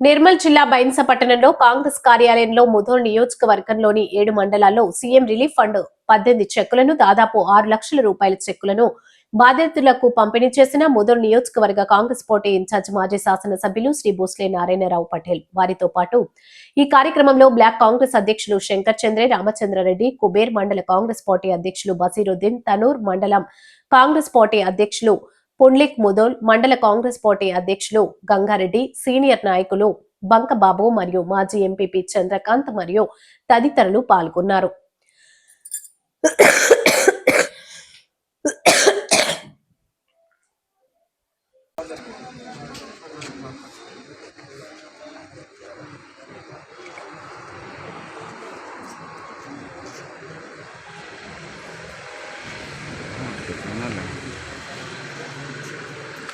నిర్మల్ జిల్లా బైన్స పట్టణంలో కాంగ్రెస్ కార్యాలయంలో ముధోల్ నియోజకవర్గంలోని ఏడు మండలాల్లో సీఎం రిలీఫ్ ఫండ్ పద్దెనిమిది చెక్కులను దాదాపు ఆరు లక్షల రూపాయల చెక్కులను బాధితులకు పంపిణీ చేసిన ముధోల్ నియోజకవర్గ కాంగ్రెస్ పార్టీ ఇన్ఛార్జ్ మాజీ శాసనసభ్యులు శ్రీ భోస్లే నారాయణరావు పటేల్. వారితో పాటు ఈ కార్యక్రమంలో బ్లాక్ కాంగ్రెస్ అధ్యక్షులు శంకర్ చంద్రే రామచంద్రారెడ్డి కుబేర్ మండల కాంగ్రెస్ పార్టీ అధ్యక్షులు బసీరుద్దీన్ తనూర్ మండలం కాంగ్రెస్ పార్టీ అధ్యక్షులు పుండ్లిక్ ముదోల్ మండల కాంగ్రెస్ పార్టీ అధ్యక్షులు గంగారెడ్డి సీనియర్ నాయకులు బంకబాబు మరియు మాజీ ఎంపీపీ చంద్రకాంత్ మరియు తదితరులు పాల్గొన్నారు.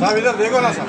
सब देखो ना सब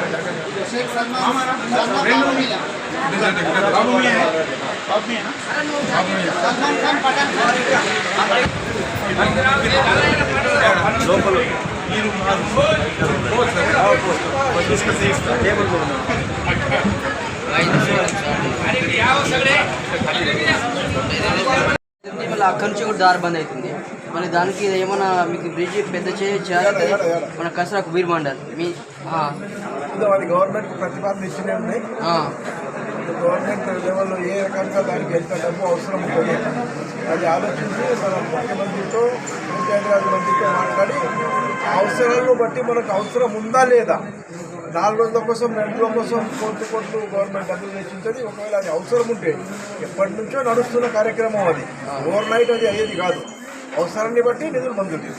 మళ్ళీ అక్కడి నుంచి కూడా దారి బంద్ అవుతుంది మళ్ళీ దానికి ఏమన్నా మీకు బ్రిడ్జ్ పెద్ద చేయాలి మన కసరా కుబీర్ మండల్ మీ ఆ, అది గవర్నమెంట్ ప్రతిపాదన ఇచ్చినే ఉన్నాయి. గవర్నమెంట్ లెవెల్లో ఏ రకంగా దానికి ఎంత డబ్బు అవసరం ఉంటుంది అది ఆలోచించి మన ముఖ్యమంత్రితో పంచాయతీరాజ్ మంత్రితో మాట్లాడి అవసరాలను బట్టి మనకు అవసరం ఉందా లేదా? నాలుగు రోజుల కోసం రెండు రోజుల కోసం కోట్లు కోట్లు గవర్నమెంట్ డబ్బులు వెచ్చించది ఒకవేళ అది అవసరం ఉంటే ఎప్పటి నుంచో నడుస్తున్న కార్యక్రమం అది. ఓవర్ నైట్ అది అయ్యేది కాదు. అవసరాన్ని బట్టి నిధులు మంజూరు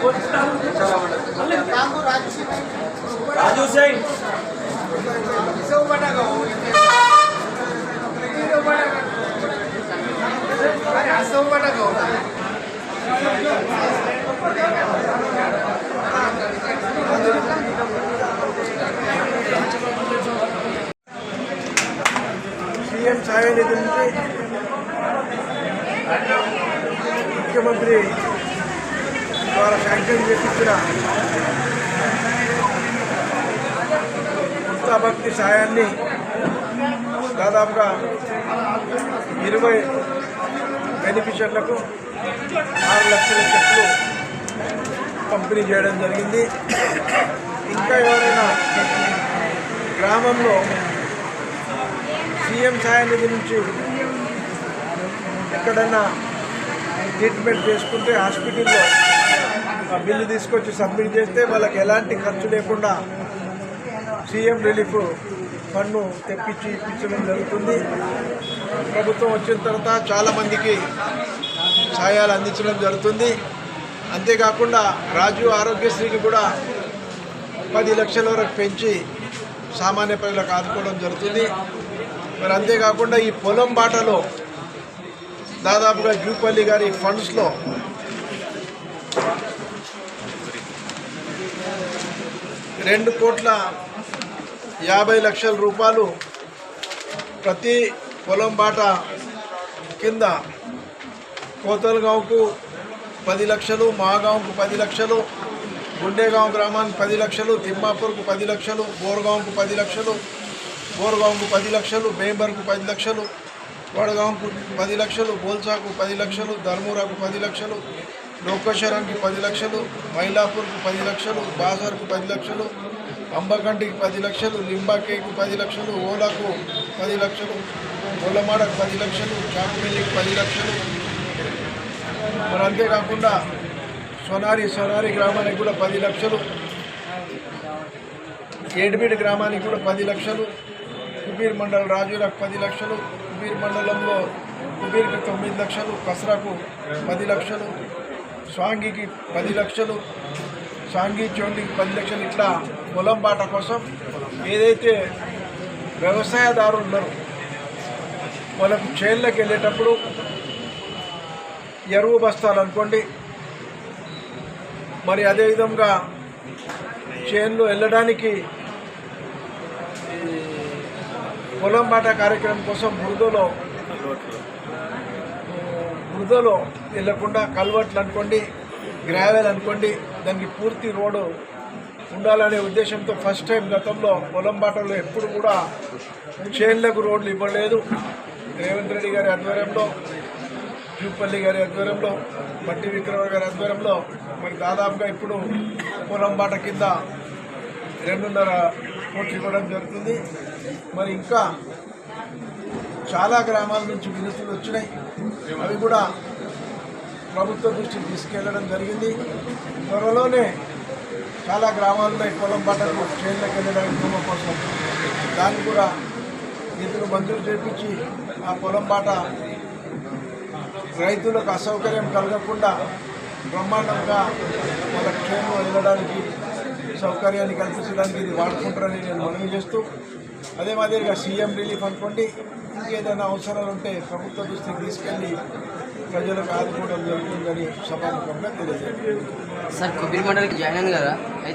చేస్తారు సీఎం ఛాయ నిధి నుంచి ముఖ్యమంత్రి ద్వారా శాంక్షన్ చేపించిన భక్తి సాయాన్ని దాదాపుగా ఇరవై బెనిఫిషర్లకు ఆరు లక్షల చెట్లు పంపిణీ చేయడం జరిగింది. ఇంకా ఎవరైనా గ్రామంలో సీఎం ఛాయ నుంచి ఎక్కడైనా ట్రీట్మెంట్ చేసుకుంటే హాస్పిటల్లో బిల్లు తీసుకొచ్చి సబ్మిట్ చేస్తే వాళ్ళకి ఎలాంటి ఖర్చు లేకుండా సీఎం రిలీఫ్ ఫండ్ను తెప్పించి ఇప్పించడం జరుగుతుంది. ప్రభుత్వం వచ్చిన తర్వాత చాలామందికి సాయాలు అందించడం జరుగుతుంది. అంతేకాకుండా రాజు ఆరోగ్యశ్రీని కూడా పది లక్షల వరకు పెంచి సామాన్య ప్రజలకు ఆదుకోవడం జరుగుతుంది. మరి అంతేకాకుండా ఈ పొలం బాటలో దాదాపుగా జూపల్లి గారి ఫండ్స్లో రెండు కోట్ల యాభై లక్షల రూపాయలు ప్రతి పొలం బాట కింద కోతలగాంకు పది లక్షలు మాగావ్కు పది లక్షలు గుండేగాం గ్రామానికి పది లక్షలు తిమ్మాపూర్కు పది లక్షలు బోర్గాంకు పది లక్షలు బోర్గాంకు పది లక్షలు బేంబర్కు పది లక్షలు వడగాంకు పది లక్షలు బోల్సాకు పది లక్షలు ధర్మూరాకు పది లక్షలు లోకేశ్వరానికి పది లక్షలు మైలాపూర్కు పది లక్షలు బాజార్కు పది లక్షలు అంబకంటికి పది లక్షలు లింబాకేకి పది లక్షలు ఓలాకు పది లక్షలు ఓలమాడకు పది లక్షలు చాకుమిల్లికి పది లక్షలు మరి అంతేకాకుండా సోనారి సోనారి గ్రామానికి కూడా పది లక్షలు ఏడుబీడి గ్రామానికి కూడా పది లక్షలు కుబీర్ మండల్ రాజులకు పది లక్షలు కుబీర్ మండలంలో కుబీర్కి తొమ్మిది లక్షలు కసరాకు పది లక్షలు స్వాంగికి పది లక్షలు సాంగి చోటికి పది లక్షలు ఇట్లా పొలం బాట కోసం ఏదైతే వ్యవసాయదారులు ఉన్నారో వాళ్ళకు చేన్లకు వెళ్ళేటప్పుడు ఎరువు బస్తాలు అనుకోండి మరి అదేవిధంగా చేన్లో వెళ్ళడానికి పొలం బాట కార్యక్రమం కోసం బురదలో బురదలో వెళ్ళకుండా కల్వర్ట్లు అనుకోండి గ్రావెల్ అనుకోండి దానికి పూర్తి రోడ్డు ఉండాలనే ఉద్దేశంతో ఫస్ట్ టైం గతంలో పొలం బాటలో ఎప్పుడు కూడా చేన్లకు రోడ్లు ఇవ్వలేదు. రేవంత్ రెడ్డి గారి ఆధ్వర్యంలో జూపల్లి గారి ఆధ్వర్యంలో మట్టి విక్రమ గారి ఆధ్వర్యంలో మరి దాదాపుగా ఇప్పుడు పొలం బాట కింద రెండున్నర కోట్లు ఇవ్వడం జరుగుతుంది. మరి ఇంకా చాలా గ్రామాల నుంచి వినతులు వచ్చినాయి. అవి కూడా ప్రభుత్వ దృష్టికి తీసుకెళ్ళడం జరిగింది. త్వరలోనే చాలా గ్రామాల్లో పొలం బాటకు చేనులకు వెళ్ళడానికి భూమ కోసం దాన్ని కూడా నిధులు మంజూరు చేపించి ఆ పొలం బాట రైతులకు అసౌకర్యం కలగకుండా బ్రహ్మాండంగా వాళ్ళ క్షేమం వెళ్ళడానికి సౌకర్యాన్ని కల్పించడానికి ఇది వాడుకుంటారని నేను మనవి చేస్తూ అదే మాదిరిగా సీఎం రిలీఫ్ అనుకోండి ఇంకేదైనా అవసరాలు ఉంటే ప్రభుత్వ దృష్టికి తీసుకెళ్ళి ప్రజలకు ఆదుకోవడం జరుగుతుందని సభాముఖంగా తెలియజేయండి. సార్ కొబ్బరి మండలికి జాయిన్ కదా అయితే